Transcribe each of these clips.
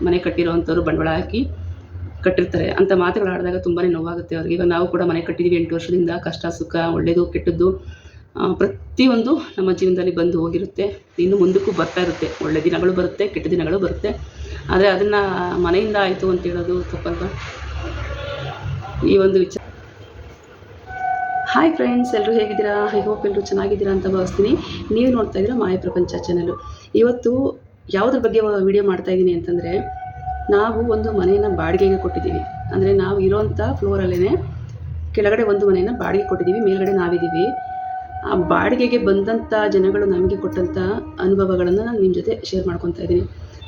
ಮನೆ ಕಟ್ಟಿರೋವಂಥವ್ರು ಬಂಡವಾಳ ಹಾಕಿ ಕಟ್ಟಿರ್ತಾರೆ. ಅಂತ ಮಾತುಗಳು ಆಡಿದಾಗ ತುಂಬಾ ನೋವಾಗುತ್ತೆ ಅವ್ರಿಗೆ. ಇವಾಗ ನಾವು ಕೂಡ ಮನೆ ಕಟ್ಟಿದ್ದೀವಿ ಎಂಟು ವರ್ಷದಿಂದ. ಕಷ್ಟ, ಸುಖ ಒಳ್ಳೆಯದು ಕೆಟ್ಟದ್ದು ಪ್ರತಿಯೊಂದು ನಮ್ಮ ಜೀವನದಲ್ಲಿ ಬಂದು ಹೋಗಿರುತ್ತೆ. ಇನ್ನು ಮುಂದಕ್ಕೂ ಬರ್ತಾ ಇರುತ್ತೆ. ಒಳ್ಳೆ ದಿನಗಳು ಬರುತ್ತೆ, ಕೆಟ್ಟ ದಿನಗಳು ಬರುತ್ತೆ. ಆದರೆ ಅದನ್ನು ಮನೆಯಿಂದ ಆಯಿತು ಅಂತ ಹೇಳೋದು ತಪ್ಪಲ್ವಾ? ಈ ಒಂದು ವಿಚಾರ. ಹಾಯ್ ಫ್ರೆಂಡ್ಸ್ ಎಲ್ಲರೂ ಹೇಗಿದ್ದೀರಾ? ಐ ಹೋಪ್ ಎಲ್ಲರೂ ಚೆನ್ನಾಗಿದ್ದೀರಾ ಅಂತ ಭಾವಿಸ್ತೀನಿ. ನೀವು ನೋಡ್ತಾ ಇದ್ದೀರಾ ಮಾಯ ಪ್ರಪಂಚ ಚಾನಲು ಇವತ್ತು ಯಾವುದ್ರ ಬಗ್ಗೆ ವಿಡಿಯೋ ಮಾಡ್ತಾ ಇದ್ದೀನಿ ಅಂತಂದರೆ, ನಾವು ಒಂದು ಮನೆಯನ್ನು ಬಾಡಿಗೆಗೆ ಕೊಟ್ಟಿದ್ದೀವಿ. ಅಂದರೆ ನಾವು ಇರೋವಂಥ ಫ್ಲೋರಲ್ಲೇ ಕೆಳಗಡೆ ಒಂದು ಮನೆಯನ್ನು ಬಾಡಿಗೆ ಕೊಟ್ಟಿದ್ದೀವಿ, ಮೇಲ್ಗಡೆ ನಾವಿದ್ದೀವಿ. ಆ ಬಾಡಿಗೆಗೆ ಬಂದಂಥ ಜನಗಳು ನಮಗೆ ಕೊಟ್ಟಂಥ ಅನುಭವಗಳನ್ನು ನಾನು ನಿಮ್ಮ ಜೊತೆ ಶೇರ್ ಮಾಡ್ಕೊತಾ ಇದ್ದೀನಿ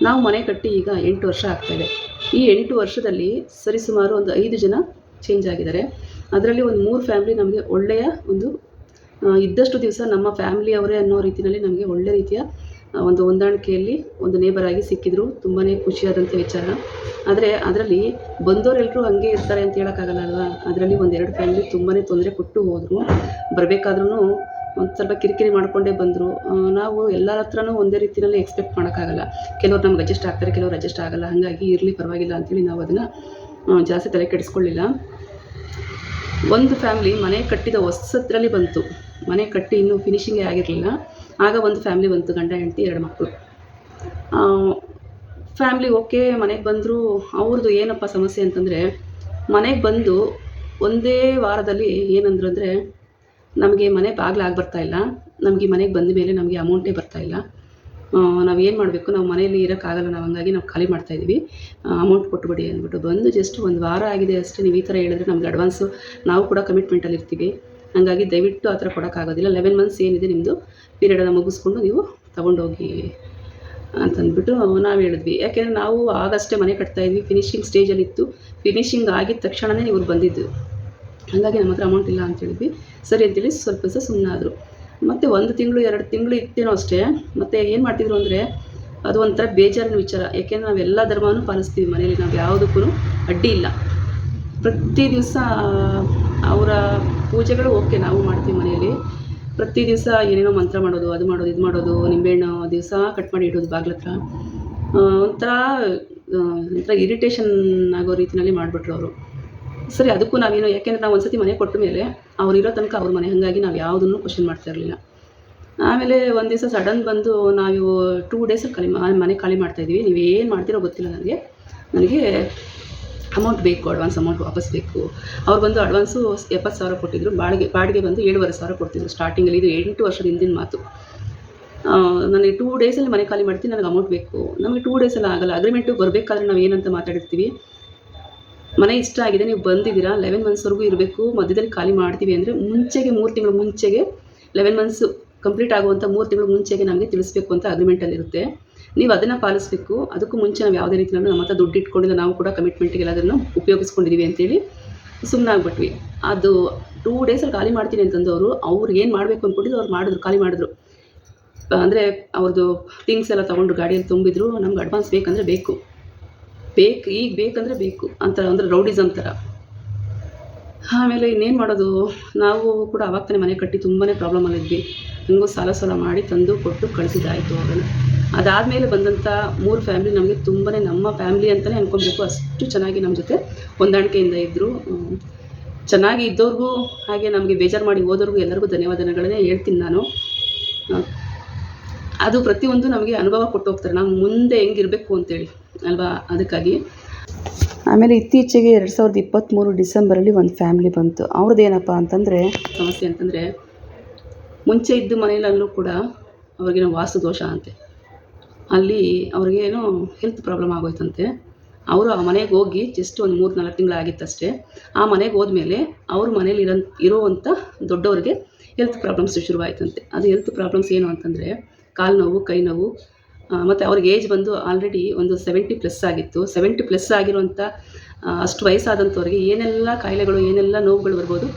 ನಾವು ಮನೆ ಕಟ್ಟಿ ಈಗ ಎಂಟು ವರ್ಷ ಆಗ್ತಾಯಿದೆ ಈ ಎಂಟು ವರ್ಷದಲ್ಲಿ ಸರಿಸುಮಾರು ಒಂದು ಐದು ಜನ ಚೇಂಜ್ ಆಗಿದ್ದಾರೆ. ಅದರಲ್ಲಿ ಒಂದು ಮೂರು ಫ್ಯಾಮಿಲಿ ನಮಗೆ ಒಳ್ಳೆಯ ಒಂದು ಇದ್ದಷ್ಟು ದಿವಸ ನಮ್ಮ ಫ್ಯಾಮಿಲಿಯವರೇ ಅನ್ನೋ ರೀತಿಯಲ್ಲಿ ನಮಗೆ ಒಳ್ಳೆ ರೀತಿಯ ಒಂದು ಹೊಂದಾಣಿಕೆಯಲ್ಲಿ ಒಂದು ನೇಬರಾಗಿ ಸಿಕ್ಕಿದ್ರು. ತುಂಬಾ ಖುಷಿಯಾದಂಥ ವಿಚಾರ. ಆದರೆ ಅದರಲ್ಲಿ ಬಂದವರೆಲ್ಲರೂ ಹಂಗೆ ಇರ್ತಾರೆ ಅಂತ ಹೇಳೋಕ್ಕಾಗಲ್ಲ ಅಲ್ವಾ ಅದರಲ್ಲಿ ಒಂದೆರಡು ಫ್ಯಾಮಿಲಿ ತುಂಬಾ ತೊಂದರೆ ಕೊಟ್ಟು ಹೋದರು. ಬರಬೇಕಾದ್ರೂ ಒಂದು ಸ್ವಲ್ಪ ಕಿರಿಕಿರಿ ಮಾಡಿಕೊಂಡೇ ಬಂದರು. ನಾವು ಎಲ್ಲರ ಹತ್ರನೂ ಒಂದೇ ರೀತಿಯಲ್ಲಿ ಎಕ್ಸ್ಪೆಕ್ಟ್ ಮಾಡೋಕ್ಕಾಗಲ್ಲ. ಕೆಲವ್ರು ನಮ್ಗೆ ಅಡ್ಜಸ್ಟ್ ಆಗ್ತಾರೆ, ಕೆಲವ್ರು ಅಡ್ಜಸ್ಟ್ ಆಗಲ್ಲ. ಹಾಗಾಗಿ ಇರಲಿ, ಪರವಾಗಿಲ್ಲ ಅಂತೇಳಿ ನಾವು ಅದನ್ನು ಜಾಸ್ತಿ ತಲೆ ಕೆಡಿಸ್ಕೊಳ್ಳಿಲ್ಲ. ಒಂದು ಫ್ಯಾಮಿಲಿ ಮನೆ ಕಟ್ಟಿದ ಹೊಸದ್ರಲ್ಲಿ ಬಂತು. ಮನೆ ಕಟ್ಟಿ ಇನ್ನೂ ಫಿನಿಶಿಂಗೇ ಆಗಿರಲಿಲ್ಲ. ಆಗ ಒಂದು ಫ್ಯಾಮಿಲಿ ಬಂತು ಗಂಡ ಹೆಂಡತಿ ಎರಡು ಮಕ್ಕಳು ಫ್ಯಾಮ್ಲಿ ಓಕೆ ಮನೆಗೆ ಬಂದರು ಅವ್ರದ್ದು ಏನಪ್ಪ ಸಮಸ್ಯೆ ಅಂತಂದರೆ, ಮನೆಗೆ ಬಂದು ಒಂದೇ ವಾರದಲ್ಲಿ ಏನಂದ್ರು ಅಂದರೆ, ನಮಗೆ ಮನೆ ಬಾಗ್ಲಾಗಿ ಬರ್ತಾ ಇಲ್ಲ, ನಮಗೆ ಮನೆಗೆ ಬಂದ ಮೇಲೆ ನಮಗೆ ಅಮೌಂಟೇ ಬರ್ತಾ ಇಲ್ಲ. ನಾವು ಏನು ಮಾಡಬೇಕು, ನಾವು ಮನೆಯಲ್ಲಿ ಇರೋಕ್ಕಾಗಲ್ಲ ನಾವು ಹಂಗಾಗಿ ನಾವು ಖಾಲಿ ಮಾಡ್ತಾ ಇದ್ದೀವಿ ಅಮೌಂಟ್ ಕೊಟ್ಟುಬಿಡಿ ಅಂದ್ಬಿಟ್ಟು ಬಂದು ಜಸ್ಟ್ ಒಂದು ವಾರ ಆಗಿದೆ ಅಷ್ಟೇ. ನೀವು ಈ ಥರ ಹೇಳಿದ್ರೆ ನಮ್ಗೆ ಅಡ್ವಾನ್ಸು ನಾವು ಕೂಡ ಕಮಿಟ್ಮೆಂಟಲ್ಲಿ ಇರ್ತೀವಿ ಹಾಗಾಗಿ ದಯವಿಟ್ಟು ಆ ಥರ ಕೊಡೋಕ್ಕಾಗೋದಿಲ್ಲ. ಲೆವೆನ್ ಮಂತ್ಸ್ ಏನಿದೆ ನಿಮ್ಮದು ಪೀರಿಯಡನ್ನು ಮುಗಿಸ್ಕೊಂಡು ನೀವು ತೊಗೊಂಡೋಗಿ ಅಂತಂದ್ಬಿಟ್ಟು ನಾವು ಹೇಳಿದ್ವಿ. ಯಾಕೆಂದರೆ ನಾವು ಆಗಷ್ಟೇ ಮನೆ ಕಟ್ತಾ ಇದ್ವಿ. ಫಿನಿಶಿಂಗ್ ಸ್ಟೇಜಲ್ಲಿತ್ತು ಫಿನಿಶಿಂಗ್ ಆಗಿದ ತಕ್ಷಣವೇ ಇವ್ರು ಬಂದಿದ್ದು. ಹಾಗಾಗಿ ನಮ್ಮ ಹತ್ರ ಅಮೌಂಟ್ ಇಲ್ಲ ಅಂತ ಹೇಳಿದ್ವಿ. ಸರಿ ಅಂತೇಳಿ ಸ್ವಲ್ಪ ದಿವಸ ಸುಮ್ಮನಾದರು ಮತ್ತು ಒಂದು ತಿಂಗಳು, ಎರಡು ತಿಂಗಳು ಇತ್ತೇನೋ ಅಷ್ಟೇ. ಮತ್ತು ಏನು ಮಾಡ್ತಿದ್ರು ಅಂದರೆ ಅದು ಒಂಥರ ಬೇಜಾರಿನ ವಿಚಾರ. ಯಾಕೆಂದರೆ ನಾವು ಎಲ್ಲ ಧರ್ಮವನ್ನು ಪಾಲಿಸ್ತೀವಿ ಮನೇಲಿ ನಾವು ಯಾವುದಕ್ಕೂ ಅಡ್ಡಿ ಇಲ್ಲ. ಪ್ರತಿ ದಿವಸ ಅವರ ಪೂಜೆಗಳು ಓಕೆ ನಾವು ಮಾಡ್ತೀವಿ ಮನೆಯಲ್ಲಿ. ಪ್ರತಿ ದಿವಸ ಏನೇನೋ ಮಂತ್ರ ಮಾಡೋದು ಅದು ಮಾಡೋದು ಇದು ಮಾಡೋದು ನಿಂಬೆಹಣ್ಣು ದಿವಸ ಕಟ್ ಮಾಡಿ ಇಡೋದು ಬಾಗ್ಲ ಹತ್ರ ಆ, ಒಂಥರ ಒಂಥರ ಇರಿಟೇಷನ್ ಆಗೋ ರೀತಿಯಲ್ಲಿ ಮಾಡಿಬಿಟ್ರು ಅವರು. ಸರಿ ಅದಕ್ಕೂ ನಾವೇನು ಯಾಕೆಂದ್ರೆ ನಾವು ಒಂದ್ಸತಿ ಮನೆ ಕೊಟ್ಟ ಮೇಲೆ ಅವ್ರು ಇರೋ ತನಕ ಅವ್ರ ಮನೆ ಹಾಗಾಗಿ ನಾವು ಯಾವುದನ್ನು ಕ್ವಶನ್ ಮಾಡ್ತಾ ಇರಲಿಲ್ಲ. ಆಮೇಲೆ ಒಂದು ದಿವಸ ಸಡನ್ ಬಂದು ನಾವು ಟೂ ಡೇಸಲ್ಲಿ ಖಾಲಿ ಮನೆ ಖಾಲಿ ಮಾಡ್ತಾಯಿದ್ವಿ ನೀವು ಏನು ಮಾಡ್ತೀರೋ ಗೊತ್ತಿಲ್ಲ ನನಗೆ ನನಗೆ ಅಮೌಂಟ್ ಬೇಕು ಅಡ್ವಾನ್ಸ್ ಅಮೌಂಟ್ ವಾಪಸ್ ಬೇಕು. ಅವ್ರು ಬಂದು ಅಡ್ವಾನ್ಸು ಎಪ್ಪತ್ತು ಸಾವಿರ ಕೊಟ್ಟಿದ್ರು. ಬಾಡಿಗೆ ಬಾಡಿಗೆ ಬಂದು ಏಳುವರೆ ಸಾವಿರ ಕೊಡ್ತಿದ್ರು. ಸ್ಟಾರ್ಟಿಂಗಲ್ಲಿ ಇದು ಎಂಟು ವರ್ಷದ ಹಿಂದಿನ ಮಾತು. ನನಗೆ ಟೂ ಡೇಸಲ್ಲಿ ಮನೆ ಖಾಲಿ ಮಾಡ್ತೀನಿ, ನನಗೆ ಅಮೌಂಟ್ ಬೇಕು. ನಮಗೆ ಟೂ ಡೇಸಲ್ಲಿ ಆಗಲ್ಲ. ಅಗ್ರಿಮೆಂಟು ಬರಬೇಕಾದ್ರೆ ನಾವು ಏನಂತ ಮಾತಾಡಿರ್ತೀವಿ? ಮನೆ ಇಷ್ಟ ಆಗಿದೆ, ನೀವು ಬಂದಿದ್ದೀರಾ. ಲೆವೆನ್ ಮಂತ್ಸ್ವರೆಗೂ ಇರಬೇಕು. ಮಧ್ಯದಲ್ಲಿ ಖಾಲಿ ಮಾಡ್ತೀವಿ ಅಂದರೆ ಮುಂಚೆಗೆ ಮೂರು ತಿಂಗಳು ಮುಂಚೆಗೆ ಲೆವೆನ್ ಮಂತ್ಸು ಕಂಪ್ಲೀಟ್ ಆಗುವಂಥ ಮೂರು ತಿಂಗಳು ಮುಂಚೆಗೆ ನಮಗೆ ತಿಳಿಸ್ಬೇಕು ಅಂತ ಅಗ್ರಿಮೆಂಟಲ್ಲಿರುತ್ತೆ ನೀವು ಅದನ್ನು ಪಾಲಿಸಬೇಕು. ಅದಕ್ಕೂ ಮುಂಚೆ ನಾವು ಯಾವುದೇ ರೀತಿಯಲ್ಲೂ ನಮ್ಮ ಹತ್ರ ದುಡ್ಡು ಇಟ್ಕೊಂಡಿಲ್ಲ ನಾವು ಕೂಡ ಕಮಿಟ್ಮೆಂಟ್ಗೆಲ್ಲ ಅದನ್ನು ಉಪಯೋಗಿಸ್ಕೊಂಡಿದ್ದೀವಿ ಅಂತೇಳಿ ಸುಮ್ಮನೆ ಆಗ್ಬಿಟ್ವಿ ಅದು ಟೂ ಡೇಸಲ್ಲಿ ಖಾಲಿ ಮಾಡ್ತೀನಿ ಅಂತಂದವರು ಅವ್ರು ಏನು ಮಾಡಬೇಕು ಅಂದ್ಕೊಂಡಿದ್ದು ಅವ್ರು ಮಾಡಿದ್ರು, ಖಾಲಿ ಮಾಡಿದ್ರು. ಅಂದರೆ ಅವ್ರದ್ದು ಥಿಂಗ್ಸ್ ಎಲ್ಲ ತೊಗೊಂಡು ಗಾಡಿಯಲ್ಲಿ ತುಂಬಿದ್ರು, ನಮ್ಗೆ ಅಡ್ವಾನ್ಸ್ ಬೇಕಂದರೆ ಬೇಕು. ಬೇಕು, ಈಗ ಬೇಕಂದರೆ ಬೇಕು ಅಂತ ಅಂದರೆ ರೌಡಿಸಮ್ ಥರ ಆಮೇಲೆ ಇನ್ನೇನು ಮಾಡೋದು, ನಾವು ಕೂಡ ಅವಾಗ ತಾನೇ ಮನೆ ಕಟ್ಟಿ ತುಂಬಾ ಪ್ರಾಬ್ಲಮಲ್ಲಿದ್ವಿ ಹೆಂಗೋ ಸಾಲ ಸಾಲ ಮಾಡಿ ತಂದು ಕೊಟ್ಟು ಕಳಿಸಿದ್ದಾಯಿತು ಅವ್ರನ್ನ. ಅದಾದಮೇಲೆ ಬಂದಂಥ ಮೂರು ಫ್ಯಾಮಿಲಿ ನಮಗೆ ತುಂಬಾ ನಮ್ಮ ಫ್ಯಾಮಿಲಿ ಅಂತಲೇ ಅನ್ಕೊಬೇಕು ಅಷ್ಟು ಚೆನ್ನಾಗಿ ನಮ್ಮ ಜೊತೆ ಹೊಂದಾಣಿಕೆಯಿಂದ ಇದ್ದರು ಚೆನ್ನಾಗಿ ಇದ್ದವ್ರಿಗೂ ಹಾಗೆ ನಮಗೆ ಬೇಜಾರು ಮಾಡಿ ಹೋದವ್ರಿಗೂ ಎಲ್ಲರಿಗೂ ಧನ್ಯವಾದಗಳನ್ನೇ ಹೇಳ್ತೀನಿ ನಾನು. ಅದು ಪ್ರತಿಯೊಂದು ನಮಗೆ ಅನುಭವ ಕೊಟ್ಟು ಹೋಗ್ತಾರೆ. ನಾವು ಮುಂದೆ ಹೆಂಗಿರಬೇಕು ಅಂತೇಳಿ. ಅಲ್ವಾ? ಅದಕ್ಕಾಗಿ. ಆಮೇಲೆ ಇತ್ತೀಚೆಗೆ ಎರಡು ಸಾವಿರದ ಇಪ್ಪತ್ತ್ಮೂರು ಡಿಸೆಂಬರಲ್ಲಿ ಒಂದು ಫ್ಯಾಮಿಲಿ ಬಂತು. ಅವ್ರದ್ದು ಏನಪ್ಪ ಅಂತಂದರೆ, ಸಮಸ್ಯೆ ಅಂತಂದರೆ, ಮುಂಚೆ ಇದ್ದ ಮನೆಯಲ್ಲೂ ಕೂಡ ಅವ್ರಿಗೇನೋ ವಾಸ್ತು ದೋಷ ಅಂತೆ. ಅಲ್ಲಿ ಅವ್ರಿಗೇನೋ ಹೆಲ್ತ್ ಪ್ರಾಬ್ಲಮ್ ಆಗೋಯ್ತಂತೆ. ಅವರು ಆ ಮನೆಗೆ ಹೋಗಿ ಜಸ್ಟ್ ಒಂದು ಮೂರು ನಾಲ್ಕು ತಿಂಗಳಾಗಿತ್ತಷ್ಟೇ. ಆ ಮನೆಗೆ ಹೋದ್ಮೇಲೆ ಅವ್ರ ಮನೇಲಿ ಇರೋ ಇರೋವಂಥ ದೊಡ್ಡವ್ರಿಗೆ ಹೆಲ್ತ್ ಪ್ರಾಬ್ಲಮ್ಸ್ ಶುರುವಾಯಿತಂತೆ. ಅದು ಹೆಲ್ತ್ ಪ್ರಾಬ್ಲಮ್ಸ್ ಏನು ಅಂತಂದರೆ ಕಾಲು ನೋವು, ಕೈ ನೋವು ಮತ್ತು ಅವ್ರಿಗೆ ಏಜ್ ಬಂದು ಆಲ್ರೆಡಿ ಒಂದು ಸೆವೆಂಟಿ ಪ್ಲಸ್ ಆಗಿತ್ತು. ಸೆವೆಂಟಿ ಪ್ಲಸ್ ಆಗಿರುವಂಥ ಅಷ್ಟು ವಯಸ್ಸಾದಂಥವ್ರಿಗೆ ಏನೆಲ್ಲ ಕಾಯಿಲೆಗಳು, ಏನೆಲ್ಲ ನೋವುಗಳು ಬರ್ಬೋದು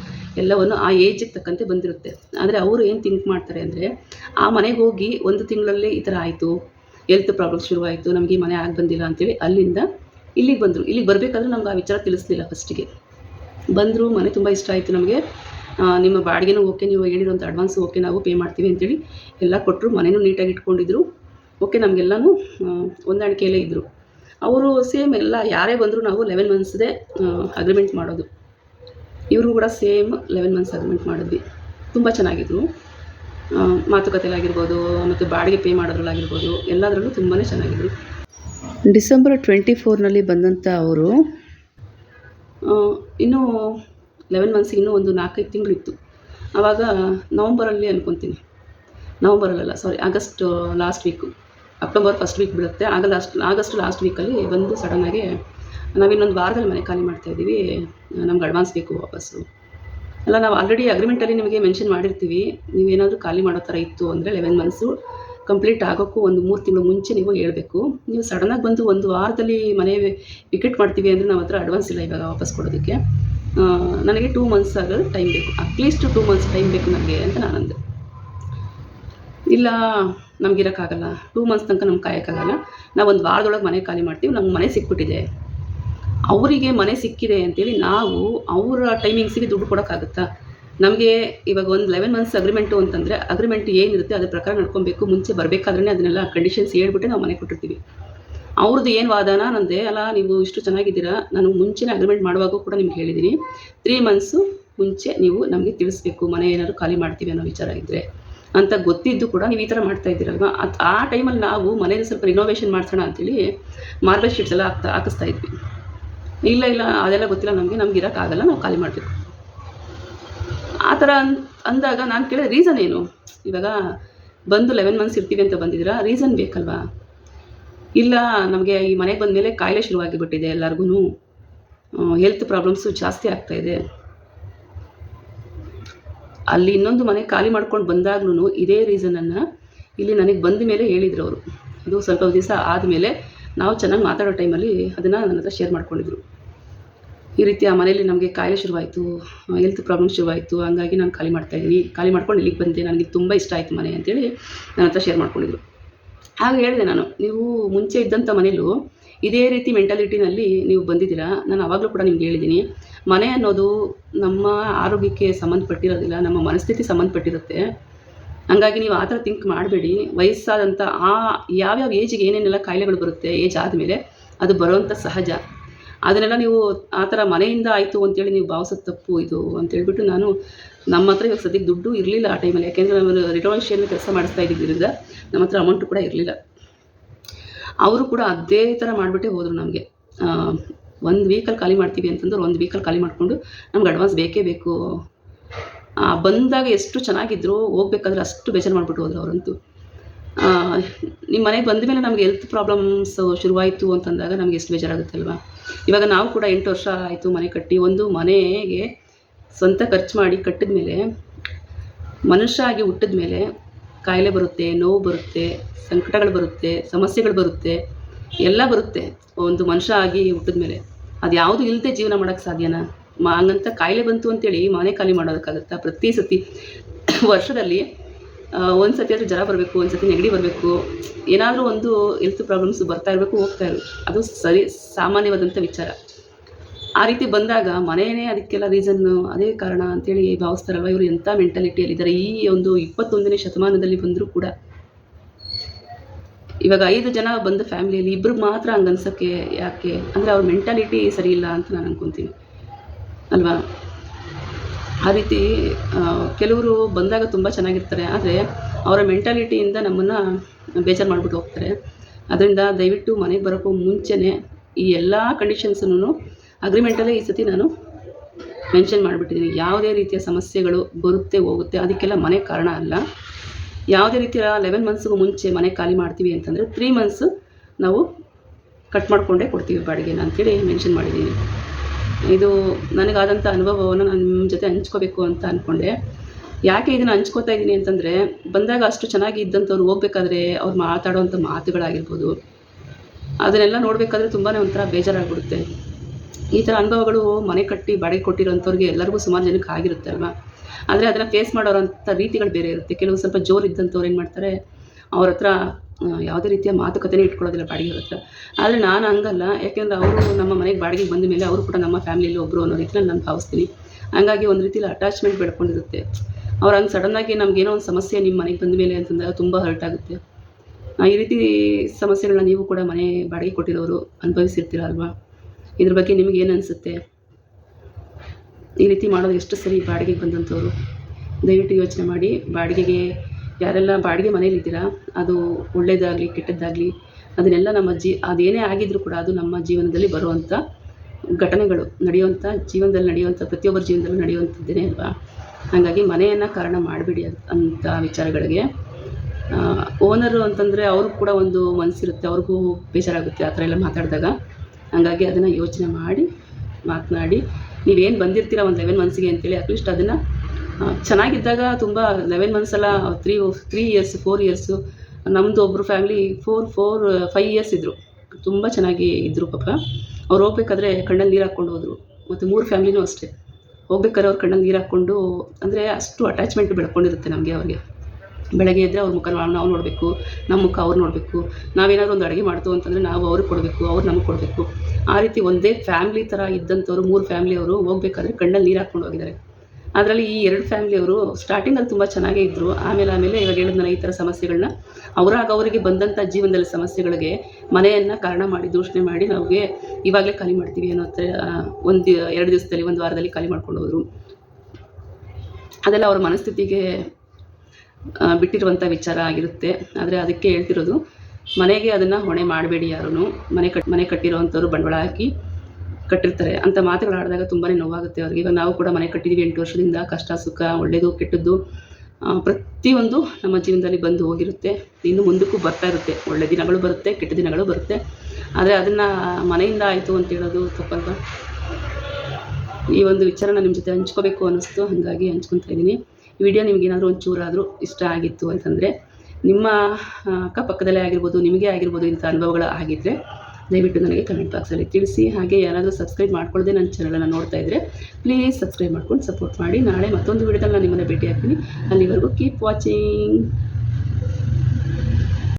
ಎಲ್ಲವನ್ನು ಆ ಏಜಿಗೆ ತಕ್ಕಂತೆ ಬಂದಿರುತ್ತೆ. ಆದರೆ ಅವರು ಏನು ಥಿಂಕ್ ಮಾಡ್ತಾರೆ ಅಂದರೆ ಆ ಮನೆಗೆ ಹೋಗಿ ಒಂದು ತಿಂಗಳಲ್ಲೇ ಈ ಥರ ಆಯಿತು. ಹೆಲ್ತ್ ಪ್ರಾಬ್ಲಮ್ ಶುರುವಾಯಿತು, ನಮಗೆ ಮನೆ ಆಗಿ ಬಂದಿಲ್ಲ ಅಂತೇಳಿ ಅಲ್ಲಿಂದ ಇಲ್ಲಿಗೆ ಬಂದರು. ಇಲ್ಲಿಗೆ ಬರಬೇಕಾದ್ರೆ ನಮ್ಗೆ ಆ ವಿಚಾರ ತಿಳಿಸ್ಲಿಲ್ಲ ಫಸ್ಟಿಗೆ ಬಂದರು, ಮನೆ ತುಂಬ ಇಷ್ಟ ಆಯಿತು ನಮಗೆ. ನಿಮ್ಮ ಬಾಡಿಗೆನೂ ಓಕೆ ನೀವು ಹೇಳಿರೋಂಥ ಅಡ್ವಾನ್ಸ್ ಓಕೆ ನಾವು ಪೇ ಮಾಡ್ತೀವಿ ಅಂತೇಳಿ ಎಲ್ಲ ಕೊಟ್ಟರು ಮನೆಯೂ ನೀಟಾಗಿ ಇಟ್ಕೊಂಡಿದ್ರು. ಓಕೆ ನಮಗೆಲ್ಲನೂ ಹೊಂದಾಣಿಕೆಯಲ್ಲೇ ಇದ್ದರು ಅವರು ಸೇಮ್ ಎಲ್ಲ, ಯಾರೇ ಬಂದರೂ ನಾವು ಲೆವೆನ್ ಮಂತ್ಸ್ದೇ ಅಗ್ರಿಮೆಂಟ್ ಮಾಡೋದು. ಇವರು ಕೂಡ ಸೇಮ್ ಲೆವೆನ್ ಮಂತ್ಸ್ ಅಗ್ರಿಮೆಂಟ್ ಮಾಡಿದ್ವಿ. ತುಂಬ ಚೆನ್ನಾಗಿದ್ರು. ಮಾತುಕತೆಲಾಗಿರ್ಬೋದು ಮತ್ತು ಬಾಡಿಗೆ ಪೇ ಮಾಡೋದ್ರಲ್ಲಾಗಿರ್ಬೋದು ಎಲ್ಲದರಲ್ಲೂ ತುಂಬಾ ಚೆನ್ನಾಗಿದೆ. ಡಿಸೆಂಬರ್ ಟ್ವೆಂಟಿ ಫೋರ್ನಲ್ಲಿ ಬಂದಂಥ ಅವರು? ಇನ್ನೂ ಲೆವೆನ್ ಮಂತ್ಸಿಗೆ ಇನ್ನೂ ಒಂದು ನಾಲ್ಕೈದು ತಿಂಗಳಿತ್ತು. ಆವಾಗ ನವಂಬರಲ್ಲಿ ಅನ್ಕೊತೀನಿ. ನವಂಬರಲ್ಲ sorry August last week October first week ಬೀಳುತ್ತೆ ಆಗ ಲಾಸ್ಟ್ ಆಗಸ್ಟ್ ಲಾಸ್ಟ್ ವೀಕಲ್ಲಿ ಬಂದು ಸಡನ್ನಾಗಿ ನಾವಿನ್ನೊಂದು ವಾರದಲ್ಲಿ ಮನೆ ಖಾಲಿ ಮಾಡ್ತಾಯಿದ್ದೀವಿ ನಮ್ಗೆ ಅಡ್ವಾನ್ಸ್ ಬೇಕು ವಾಪಸ್ಸು. ಅಲ್ಲ, ನಾವು ಆಲ್ರೆಡಿ ಅಗ್ರಿಮೆಂಟಲ್ಲಿ ನಿಮಗೆ ಮೆನ್ಷನ್ ಮಾಡಿರ್ತೀವಿ. ನೀವೇನಾದರೂ ಖಾಲಿ ಮಾಡೋ ಥರ ಇತ್ತು ಅಂದರೆ ಲೆವೆನ್ ಮಂತ್ಸು ಕಂಪ್ಲೀಟ್ ಆಗೋಕ್ಕೂ ಒಂದು ಮೂರು ತಿಂಗಳು ಮುಂಚೆ ನೀವು ಹೇಳಬೇಕು. ನೀವು ಸಡನ್ನಾಗಿ ಬಂದು ಒಂದು ವಾರದಲ್ಲಿ ಮನೆ ವಿಕೆಟ್ ಮಾಡ್ತೀವಿ ಅಂದರೆ ನಾವು ಹತ್ರ ಅಡ್ವಾನ್ಸ್ ಇಲ್ಲ ಇವಾಗ ವಾಪಸ್ ಕೊಡೋದಕ್ಕೆ. ನನಗೆ ಟೂ ಮಂತ್ಸ್ ಆಗೋದು ಟೈಮ್ ಬೇಕು. At least two months time ಬೇಕು ನನಗೆ ಅಂತ ನಾನು ಅಂದೆ. ಇಲ್ಲ ನಮಗಿರೋಕ್ಕಾಗಲ್ಲ ಟೂ ಮಂತ್ಸ್ ತನಕ ನಮ್ಗೆ ಕಾಯೋಕ್ಕಾಗಲ್ಲ. ನಾವು ಒಂದು ವಾರದೊಳಗೆ ಮನೆ ಖಾಲಿ ಮಾಡ್ತೀವಿ. ನಮ್ಗೆ ಮನೆ ಸಿಕ್ಬಿಟ್ಟಿದೆ. ಅವರಿಗೆ ಮನೆ ಸಿಕ್ಕಿದೆ ಅಂತೇಳಿ ನಾವು ಅವರ ಟೈಮಿಂಗ್ಸಿಗೆ ದುಡ್ಡು ಕೊಡೋಕ್ಕಾಗುತ್ತಾ? ನಮಗೆ ಇವಾಗ ಒಂದು ಲೆವೆನ್ ಮಂತ್ಸ್ ಅಗ್ರಿಮೆಂಟು ಅಂತಂದರೆ ಅಗ್ರಿಮೆಂಟ್ ಏನಿರುತ್ತೆ ಅದ್ರ ಪ್ರಕಾರ ನಡ್ಕೊಬೇಕು, ಮುಂಚೆ ಬರಬೇಕಾದ್ರೆ ಅದನ್ನೆಲ್ಲ ಕಂಡೀಷನ್ಸ್ ಹೇಳ್ಬಿಟ್ಟು ನಾವು ಮನೆ ಕೊಟ್ಟಿರ್ತೀವಿ. ಅವ್ರದ್ದು ಏನು ವಾದನ? ನಂದೆ, ಅಲ್ಲ ನೀವು ಇಷ್ಟು ಚೆನ್ನಾಗಿದ್ದೀರಾ? ನಾನು ಮುಂಚೆನೇ ಅಗ್ರಿಮೆಂಟ್ ಮಾಡುವಾಗ ಕೂಡ ನಿಮ್ಗೆ ಹೇಳಿದ್ದೀನಿ ತ್ರೀ ಮಂತ್ಸು ಮುಂಚೆ ನೀವು ನಮಗೆ ತಿಳಿಸ್ಬೇಕು, ಮನೆ ಏನಾದ್ರು ಖಾಲಿ ಮಾಡ್ತೀವಿ ಅನ್ನೋ ವಿಚಾರ ಇದ್ದರೆ ಅಂತ ಗೊತ್ತಿದ್ದು ಕೂಡ ನೀವು ಈ ಥರ ಮಾಡ್ತಾ ಇದ್ದೀರಲ್ವ? ಅದು ಆ ಟೈಮಲ್ಲಿ ನಾವು ಮನೇಲಿ ಸ್ವಲ್ಪ ರಿನೋವೇಷನ್ ಮಾಡ್ಸೋಣ ಅಂತೇಳಿ ಮಾರ್ಬಲ್ ಶೀಟ್ಸ್ ಎಲ್ಲ ಹಾಕ್ತಾ, ಹಾಕಿಸ್ತಾ ಇದ್ವಿ. ಇಲ್ಲ ಇಲ್ಲ, ಅದೆಲ್ಲ ಗೊತ್ತಿಲ್ಲ. ನಮಗೆ, ನಮ್ಗೆ ಇರೋಕ್ಕಾಗಲ್ಲ. ನಾವು ಖಾಲಿ ಮಾಡಬೇಕು. ಆ ಥರ ಅನ್ ಅಂದಾಗ ನಾನು ಕೇಳಿದೆ ರೀಸನ್ ಏನು? ಇವಾಗ ಬಂದು ಲೆವೆನ್ ಮಂತ್ಸ್ ಇರ್ತೀವಿ ಅಂತ ಬಂದಿದ್ದೀರಾ? ರೀಸನ್ ಬೇಕಲ್ವಾ? ಇಲ್ಲ, ನಮಗೆ ಈ ಮನೆಗೆ ಬಂದ ಮೇಲೆ ಕಾಯಿಲೆ ಶುರುವಾಗಿಬಿಟ್ಟಿದೆ ಎಲ್ಲರಿಗೂ ಹೆಲ್ತ್ ಪ್ರಾಬ್ಲಮ್ಸು ಜಾಸ್ತಿ ಆಗ್ತಾ ಇದೆ. ಅಲ್ಲಿ ಇನ್ನೊಂದು ಮನೆ ಖಾಲಿ ಮಾಡ್ಕೊಂಡು ಬಂದಾಗ್ಲೂ ಇದೇ ರೀಸನನ್ನು ಇಲ್ಲಿ ನನಗೆ ಬಂದ ಮೇಲೆ ಹೇಳಿದರು ಅವರು. ಅದು ಸ್ವಲ್ಪ ದಿವಸ ಆದಮೇಲೆ ನಾವು ಚೆನ್ನಾಗಿ ಮಾತಾಡೋ ಟೈಮಲ್ಲಿ ಅದನ್ನು ನನ್ನ ಹತ್ರ ಶೇರ್ ಮಾಡ್ಕೊಂಡಿದ್ರು. ಈ ರೀತಿ ಆ ಮನೆಯಲ್ಲಿ ನಮಗೆ ಕಾಯಿಲೆ ಶುರುವಾಯಿತು ಹೆಲ್ತ್ ಪ್ರಾಬ್ಲಮ್ ಶುರುವಾಯಿತು, ಹಂಗಾಗಿ ನಾನು ಖಾಲಿ ಮಾಡ್ತಾಯಿದ್ದೀನಿ ಖಾಲಿ ಮಾಡ್ಕೊಂಡು ಇಲ್ಲಿಗೆ ಬಂದೆ. ನನಗೆ ತುಂಬ ಇಷ್ಟ ಆಯಿತು ಮನೆ ಅಂತೇಳಿ ನನ್ನ ಹತ್ರ ಶೇರ್ ಮಾಡ್ಕೊಂಡಿದ್ರು. ಹಾಗೆ ಹೇಳಿದೆ ನಾನು, ನೀವು ಮುಂಚೆ ಇದ್ದಂಥ ಮನೆಯಲ್ಲೂ ಇದೇ ರೀತಿ ಮೆಂಟಾಲಿಟಿನಲ್ಲಿ ನೀವು ಬಂದಿದ್ದೀರಾ? ನಾನು ಆವಾಗಲೂ ಕೂಡ ನಿಮ್ಗೆ ಹೇಳಿದ್ದೀನಿ, ಮನೆ ಅನ್ನೋದು ನಮ್ಮ ಆರೋಗ್ಯಕ್ಕೆ ಸಂಬಂಧಪಟ್ಟಿರೋದಿಲ್ಲ, ನಮ್ಮ ಮನಸ್ಥಿತಿ ಸಂಬಂಧಪಟ್ಟಿರುತ್ತೆ. ಹಂಗಾಗಿ ನೀವು ಆ ಥರ ಥಿಂಕ್ ಮಾಡಬೇಡಿ. ವಯಸ್ಸಾದಂಥ ಆ ಯಾವ್ಯಾವ ಏಜಿಗೆ ಏನೇನೆಲ್ಲ ಕಾಯಿಲೆಗಳು ಬರುತ್ತೆ ಏಜ್ ಆದಮೇಲೆ ಅದು ಬರೋವಂಥ ಸಹಜ. ಅದನ್ನೆಲ್ಲ ನೀವು ಆ ಥರ ಮನೆಯಿಂದ ಆಯಿತು ಅಂತೇಳಿ ನೀವು ಭಾವಿಸೋದು ತಪ್ಪು ಇದು ಅಂತೇಳ್ಬಿಟ್ಟು ನಾನು ನಮ್ಮ ಹತ್ರ ಇವಾಗ ಸದ್ಯಕ್ಕೆ ದುಡ್ಡು ಇರಲಿಲ್ಲ ಆ ಟೈಮಲ್ಲಿ ಯಾಕೆಂದರೆ ನಾವು ರಿನೋವೇಷನ್ ಕೆಲಸ ಮಾಡಿಸ್ತಾ ಇದ್ದಿದ್ದರಿಂದ ನಮ್ಮ ಹತ್ರ ಅಮೌಂಟು ಕೂಡ ಇರಲಿಲ್ಲ. ಅವರು ಕೂಡ ಅದೇ ಥರ ಮಾಡಿಬಿಟ್ಟೆ ಹೋದರು ನಮಗೆ. ಒಂದು ವೀಕಲ್ಲಿ ಖಾಲಿ ಮಾಡ್ತೀವಿ ಅಂತಂದ್ರೆ ಒಂದು ವೀಕಲ್ಲಿ ಖಾಲಿ ಮಾಡಿಕೊಂಡು ನಮ್ಗೆ ಅಡ್ವಾನ್ಸ್ ಬೇಕೇ ಬೇಕು. ಬಂದಾಗ ಎಷ್ಟು ಚೆನ್ನಾಗಿದ್ರು ಹೋಗ್ಬೇಕಾದ್ರೆ ಅಷ್ಟು ಬೇಜಾರು ಮಾಡಿಬಿಟ್ಟು ಹೋದ್ರು ಅವರಂತೂ. ನಿಮ್ಮ ಮನೆಗೆ ಬಂದ ಮೇಲೆ ನಮಗೆ ಹೆಲ್ತ್ ಪ್ರಾಬ್ಲಮ್ಸ್ ಶುರುವಾಯಿತು ಅಂತಂದಾಗ ನಮಗೆ ಎಷ್ಟು ಬೇಜಾರಾಗುತ್ತಲ್ವಾ? ಇವಾಗ ನಾವು ಕೂಡ ಎಂಟು ವರ್ಷ ಆಯಿತು ಮನೆ ಕಟ್ಟಿ, ಒಂದು ಮನೆಗೆ ಸ್ವಂತ ಖರ್ಚು ಮಾಡಿ ಕಟ್ಟಿದ ಮೇಲೆ, ಮನುಷ್ಯ ಆಗಿ ಹುಟ್ಟಿದ ಮೇಲೆ ಕಾಯಿಲೆ ಬರುತ್ತೆ, ನೋವು ಬರುತ್ತೆ, ಸಂಕಟಗಳು ಬರುತ್ತೆ, ಸಮಸ್ಯೆಗಳು ಬರುತ್ತೆ, ಎಲ್ಲ ಬರುತ್ತೆ ಒಂದು ಮನುಷ್ಯ ಆಗಿ ಹುಟ್ಟಿದ ಮೇಲೆ. ಅದು ಯಾವುದು ಇಲ್ಲದೆ ಜೀವನ ಮಾಡೋಕ್ಕೆ ಸಾಧ್ಯನಾ? ಹಂಗಂತ ಕಾಯಿಲೆ ಬಂತು ಅಂತೇಳಿ ಮನೆ ಖಾಲಿ ಮಾಡೋದಕ್ಕಾಗುತ್ತಾ? ಪ್ರತಿ ಸತಿ ವರ್ಷದಲ್ಲಿ ಒಂದು ಸತಿ ಆದರೂ ಜ್ವರ ಬರಬೇಕು, ಒಂದು ಸತಿ ನೆಗಡಿ ಬರಬೇಕು, ಏನಾದರೂ ಒಂದು ಹೆಲ್ತ್ ಪ್ರಾಬ್ಲಮ್ಸ್ ಬರ್ತಾ ಇರಬೇಕು, ಹೋಗ್ತಾ ಇರಬೇಕು. ಅದು ಸರಿ ಸಾಮಾನ್ಯವಾದಂಥ ವಿಚಾರ. ಆ ರೀತಿ ಬಂದಾಗ ಮನೆಯೇ ಅದಕ್ಕೆಲ್ಲ ರೀಸನ್ನು ಅದೇ ಕಾರಣ ಅಂತೇಳಿ ಭಾವಿಸ್ತಾರಲ್ವ ಇವರು ಎಂಥ ಮೆಂಟಾಲಿಟಿಯಲ್ಲಿದ್ದಾರೆ ಈ ಒಂದು ಇಪ್ಪತ್ತೊಂದನೇ ಶತಮಾನದಲ್ಲಿ ಬಂದರೂ ಕೂಡ ಇವಾಗ ಐದು ಜನ ಬಂದ ಫ್ಯಾಮಿಲಿಯಲ್ಲಿ ಇಬ್ಬರು ಮಾತ್ರ ಹಂಗೆ ಅನ್ಸೋಕ್ಕೆ ಯಾಕೆ? ಅಂದರೆ ಅವ್ರ ಮೆಂಟಾಲಿಟಿ ಸರಿ ಇಲ್ಲ ಅಂತ ನಾನು ಅನ್ಕೊತೀನಿ. ಅಲ್ವಾ? ಆ ರೀತಿ ಕೆಲವರು ಬಂದಾಗ ತುಂಬ ಚೆನ್ನಾಗಿರ್ತಾರೆ. ಆದರೆ ಅವರ ಮೆಂಟಾಲಿಟಿಯಿಂದ ನಮ್ಮನ್ನು ಬೇಜಾರು ಮಾಡಿಬಿಟ್ಟು ಹೋಗ್ತಾರೆ. ಅದರಿಂದ ದಯವಿಟ್ಟು ಮನೆಗೆ ಬರೋಕ್ಕೂ ಮುಂಚೆನೇ ಈ ಎಲ್ಲ ಕಂಡೀಷನ್ಸನ್ನು ಅಗ್ರಿಮೆಂಟಲ್ಲೇ ಈ ಸತಿ ನಾನು ಮೆನ್ಷನ್ ಮಾಡಿಬಿಟ್ಟಿದ್ದೀನಿ ಯಾವುದೇ ರೀತಿಯ ಸಮಸ್ಯೆಗಳು ಬರುತ್ತೆ, ಹೋಗುತ್ತೆ, ಅದಕ್ಕೆಲ್ಲ ಮನೆ ಕಾರಣ ಅಲ್ಲ. ಯಾವುದೇ ರೀತಿಯ ಲೆವೆನ್ ಮಂತ್ಸ್ಗೂ ಮುಂಚೆ ಮನೆ ಖಾಲಿ ಮಾಡ್ತೀವಿ ಅಂತಂದರೆ ತ್ರೀ ಮಂತ್ಸು ನಾವು ಕಟ್ ಮಾಡಿಕೊಂಡೇ ಕೊಡ್ತೀವಿ ಬಾಡಿಗೆನ ಅಂತೇಳಿ ಮೆನ್ಷನ್ ಮಾಡಿದ್ದೀನಿ ಇದು ನನಗಾದಂಥ ಅನುಭವವನ್ನು ನಾನು ನಿಮ್ಮ ಜೊತೆ ಹಂಚ್ಕೋಬೇಕು ಅಂತ ಅಂದ್ಕೊಂಡೆ ಯಾಕೆ ಇದನ್ನು ಹಂಚ್ಕೋತಾ ಇದ್ದೀನಿ ಅಂತಂದರೆ, ಬಂದಾಗ ಅಷ್ಟು ಚೆನ್ನಾಗಿ ಇದ್ದಂಥವ್ರು ಹೋಗ್ಬೇಕಾದ್ರೆ ಅವ್ರು ಮಾತಾಡೋವಂಥ ಮಾತುಗಳಾಗಿರ್ಬೋದು. ಅದನ್ನೆಲ್ಲ ನೋಡಬೇಕಾದ್ರೆ ತುಂಬಾ ಒಂಥರ ಬೇಜಾರಾಗ್ಬಿಡುತ್ತೆ. ಈ ಥರ ಅನುಭವಗಳು ಮನೆ ಕಟ್ಟಿ ಬಾಡಿಗೆ ಕೊಟ್ಟಿರೋಂಥವ್ರಿಗೆ ಎಲ್ಲರಿಗೂ ಸುಮಾರು ಜನಕ್ಕೆ ಆಗಿರುತ್ತೆ ಅಲ್ವಾ ಆದರೆ ಅದನ್ನು ಫೇಸ್ ಮಾಡೋರಂಥ ರೀತಿಗಳು ಬೇರೆ ಇರುತ್ತೆ. ಕೆಲವು ಸ್ವಲ್ಪ ಜೋರು ಇದ್ದಂಥವ್ರು ಏನು ಮಾಡ್ತಾರೆ, ಅವ್ರ ಹತ್ರ ಯಾವುದೇ ರೀತಿಯ ಮಾತುಕತೆನೇ ಇಟ್ಕೊಳ್ಳೋದಿಲ್ಲ ಬಾಡಿಗೆ ಹತ್ರ. ಆದರೆ ನಾನು ಹಂಗಲ್ಲ. ಯಾಕೆಂದರೆ ಅವರು ನಮ್ಮ ಮನೆಗೆ ಬಾಡಿಗೆಗೆ ಬಂದ ಮೇಲೆ ಅವರು ಕೂಡ ನಮ್ಮ ಫ್ಯಾಮಿಲಿಯಲ್ಲಿ ಒಬ್ಬರು ಅನ್ನೋ ರೀತಿಯಲ್ಲಿ ನಾನು ಭಾವಿಸ್ತೀನಿ. ಹಂಗಾಗಿ ಒಂದು ರೀತಿಯಲ್ಲಿ ಅಟ್ಯಾಚ್ಮೆಂಟ್ ಬೆಳ್ಕೊಂಡಿರುತ್ತೆ. ಅವ್ರು ಹಂಗೆ ಸಡನ್ನಾಗಿ ನಮಗೇನೋ ಒಂದು ಸಮಸ್ಯೆ ನಿಮ್ಮ ಮನೆಗೆ ಬಂದ ಮೇಲೆ ಅಂತಂದಾಗ ತುಂಬ ಹರ್ಟ್ ಆಗುತ್ತೆ. ಈ ರೀತಿ ಸಮಸ್ಯೆಗಳನ್ನ ನೀವು ಕೂಡ ಮನೆ ಬಾಡಿಗೆ ಕೊಟ್ಟಿರೋರು ಅನುಭವಿಸಿರ್ತೀರ ಅಲ್ವಾ? ಇದ್ರ ಬಗ್ಗೆ ನಿಮಗೆ ಏನು ಅನಿಸುತ್ತೆ? ಈ ರೀತಿ ಮಾಡೋದು ಎಷ್ಟು ಸರಿ ಬಾಡಿಗೆಗೆ ಬಂದಂಥವ್ರು? ದಯವಿಟ್ಟು ಯೋಚನೆ ಮಾಡಿ. ಬಾಡಿಗೆಗೆ ಯಾರೆಲ್ಲ ಬಾಡಿಗೆ ಮನೇಲಿದ್ದೀರಾ ಅದು ಒಳ್ಳೆಯದಾಗಲಿ ಕೆಟ್ಟದ್ದಾಗಲಿ, ಅದನ್ನೆಲ್ಲ ನಮ್ಮ ಜೀ, ಅದೇನೇ ಆಗಿದ್ರೂ ಕೂಡ ಅದು ನಮ್ಮ ಜೀವನದಲ್ಲಿ ಬರುವಂಥ ಘಟನೆಗಳು, ನಡೆಯುವಂಥ ಜೀವನದಲ್ಲಿ ನಡೆಯುವಂಥ, ಪ್ರತಿಯೊಬ್ಬರ ಜೀವನದಲ್ಲೂ ನಡೆಯುವಂಥದ್ದೇನೆ ಅಲ್ವಾ? ಹಾಗಾಗಿ ಮನೆಯನ್ನು ಕಾರಣ ಮಾಡಬೇಡಿ ಅಂತ ವಿಚಾರಗಳಿಗೆ. ಓನರು ಅಂತಂದರೆ ಅವ್ರಿಗೆ ಕೂಡ ಒಂದು ಮನಸ್ಸಿರುತ್ತೆ ಅವ್ರಿಗೂ ಬೇಜಾರಾಗುತ್ತೆ ಆ ಥರ ಎಲ್ಲ ಮಾತಾಡಿದಾಗ. ಹಾಗಾಗಿ ಅದನ್ನು ಯೋಚನೆ ಮಾಡಿ, ಮಾತನಾಡಿ, ನೀವೇನು ಬಂದಿರ್ತೀರ ಒಂದು ಲೆವೆನ್ ಮಂತ್ಸಿಗೆ ಅಂತೇಳಿ ಅಟ್ಲೀಸ್ಟ್ ಅದನ್ನು ಚೆನ್ನಾಗಿದ್ದಾಗ ತುಂಬ ಲೆವೆನ್ ಮಂತ್ಸ್ ಎಲ್ಲ three three years four years ನಮ್ಮದು ಒಬ್ಬರು family four four five years ಇದ್ದರು ತುಂಬ ಚೆನ್ನಾಗಿ ಇದ್ದರು ಪಾಪ. ಅವ್ರು ಹೋಗ್ಬೇಕಾದ್ರೆ ಕಣ್ಣಲ್ಲಿ ನೀರು ಹಾಕ್ಕೊಂಡು ಹೋದರು. ಮತ್ತು ಮೂರು ಫ್ಯಾಮಿಲಿನೂ ಅಷ್ಟೇ. ಹೋಗ್ಬೇಕಾದ್ರೆ ಅವ್ರು ಕಣ್ಣಲ್ಲಿ ನೀರು ಹಾಕ್ಕೊಂಡು, ಅಂದರೆ ಅಷ್ಟು ಅಟ್ಯಾಚ್ಮೆಂಟ್ ಬೆಳ್ಕೊಂಡಿರುತ್ತೆ ನಮಗೆ ಅವ್ರಿಗೆ. ಬೆಳಗ್ಗೆ ಎದ್ದರೆ ಅವ್ರ ಮುಖ ನಾವು ನೋಡಬೇಕು ನಮ್ಮ ಮುಖ ಅವ್ರು ನೋಡಬೇಕು. ನಾವೇನಾದ್ರು ಒಂದು ಅಡುಗೆ ಮಾಡ್ತು ಅಂತಂದರೆ ನಾವು ಅವ್ರಿಗೆ ಕೊಡಬೇಕು, ಅವ್ರು ನಮಗೆ ಕೊಡಬೇಕು. ಆ ರೀತಿ ಒಂದೇ ಫ್ಯಾಮ್ಲಿ ಥರ ಇದ್ದಂಥವ್ರು, ಮೂರು ಫ್ಯಾಮ್ಲಿಯವರು ಹೋಗ್ಬೇಕಾದ್ರೆ ಕಣ್ಣಲ್ಲಿ ನೀರು ಹಾಕ್ಕೊಂಡು ಹೋಗಿದ್ದಾರೆ. ಅದರಲ್ಲಿ ಈ ಎರಡು ಫ್ಯಾಮಿಲಿಯವರು ಸ್ಟಾರ್ಟಿಂಗಲ್ಲಿ ತುಂಬ ಚೆನ್ನಾಗೇ ಇದ್ದರು ಆಮೇಲೆ ಆಮೇಲೆ ಇವಾಗ ಹೇಳಿದ್ನಲ್ಲ ಈ ಥರ ಸಮಸ್ಯೆಗಳನ್ನ ಅವರಾಗ ಅವರಿಗೆ ಬಂದಂಥ ಜೀವನದಲ್ಲಿ ಸಮಸ್ಯೆಗಳಿಗೆ ಮನೆಯನ್ನು ಕಾರಣ ಮಾಡಿ, ದೂಷಣೆ ಮಾಡಿ ನಮಗೆ ಇವಾಗಲೇ ಖಾಲಿ ಮಾಡ್ತೀವಿ ಅನ್ನೋ ಥರ ಒಂದು ಎರಡು ದಿವಸದಲ್ಲಿ, ಒಂದು ವಾರದಲ್ಲಿ ಖಾಲಿ ಮಾಡ್ಕೊಂಡು ಹೋದರು. ಅದೆಲ್ಲ ಅವ್ರ ಮನಸ್ಥಿತಿಗೆ ಬಿಟ್ಟಿರುವಂಥ ವಿಚಾರ ಆಗಿರುತ್ತೆ. ಆದರೆ ಅದಕ್ಕೆ ಹೇಳ್ತಿರೋದು, ಮನೆಗೆ ಅದನ್ನು ಹೊಣೆ ಮಾಡಬೇಡಿ ಯಾರೂ ಮನೆ ಕಟ್, ಮನೆ ಕಟ್ಟಿರೋವಂಥವ್ರು ಬಂಡವಾಳ ಹಾಕಿ. ಕಟ್ಟಿರ್ತಾರೆ. ಅಂತ ಮಾತುಗಳು ಆಡಿದಾಗ ತುಂಬಾ ನೋವಾಗುತ್ತೆ ಅವ್ರಿಗೆ. ಇವಾಗ ನಾವು ಕೂಡ ಮನೆ ಕಟ್ಟಿದೀವಿ, ಎಂಟು ವರ್ಷದಿಂದ. ಕಷ್ಟ, ಸುಖ, ಒಳ್ಳೇದು, ಕೆಟ್ಟದ್ದು ಪ್ರತಿಯೊಂದು ನಮ್ಮ ಜೀವನದಲ್ಲಿ ಬಂದು ಹೋಗಿರುತ್ತೆ. ಇನ್ನು ಮುಂದಕ್ಕೂ ಬರ್ತಾ ಇರುತ್ತೆ. ಒಳ್ಳೆ ದಿನಗಳು ಬರುತ್ತೆ, ಕೆಟ್ಟ ದಿನಗಳು ಬರುತ್ತೆ. ಆದರೆ ಅದನ್ನು ಮನೆಯಿಂದ ಆಯಿತು ಅಂತ ಹೇಳೋದು ತಪ್ಪಲ್ವಾ? ಈ ಒಂದು ವಿಚಾರನ ನಿಮ್ಮ ಜೊತೆ ಹಂಚ್ಕೋಬೇಕು ಅನ್ನಿಸ್ತು. ಹಾಗಾಗಿ ಹಂಚ್ಕೊತಾ ಇದ್ದೀನಿ. ವಿಡಿಯೋ ನಿಮ್ಗೆ ಏನಾದರೂ ಒಂಚೂರಾದರೂ ಇಷ್ಟ ಆಗಿತ್ತು ಅಂತಂದರೆ ನಿಮ್ಮ ಅಕ್ಕಪಕ್ಕದಲ್ಲೇ ಆಗಿರ್ಬೋದು, ನಿಮಗೆ ಆಗಿರ್ಬೋದು ಇಂಥ ಅನುಭವಗಳು ಆಗಿದ್ದರೆ ದಯವಿಟ್ಟು ನನಗೆ ಕಮೆಂಟ್ ಬಾಕ್ಸಲ್ಲಿ ತಿಳಿಸಿ. ಹಾಗೆ ಯಾರಾದರೂ ಸಬ್ಸ್ಕ್ರೈಬ್ ಮಾಡ್ಕೊಳ್ಳದೆ ನನ್ನ ಚಾನಲನ್ನು ನೋಡ್ತಾ ಇದ್ದರೆ ಪ್ಲೀಸ್ ಸಬ್ಸ್ಕ್ರೈಬ್ ಮಾಡ್ಕೊಂಡು ಸಪೋರ್ಟ್ ಮಾಡಿ. ನಾಳೆ ಮತ್ತೊಂದು ವಿಡಿಯೋದಲ್ಲಿ ನಾನು ನಿಮ್ಮನ್ನು ಭೇಟಿ ಆಗ್ತೀನಿ. ಅಲ್ಲಿವರೆಗೂ ಕೀಪ್ ವಾಚಿಂಗ್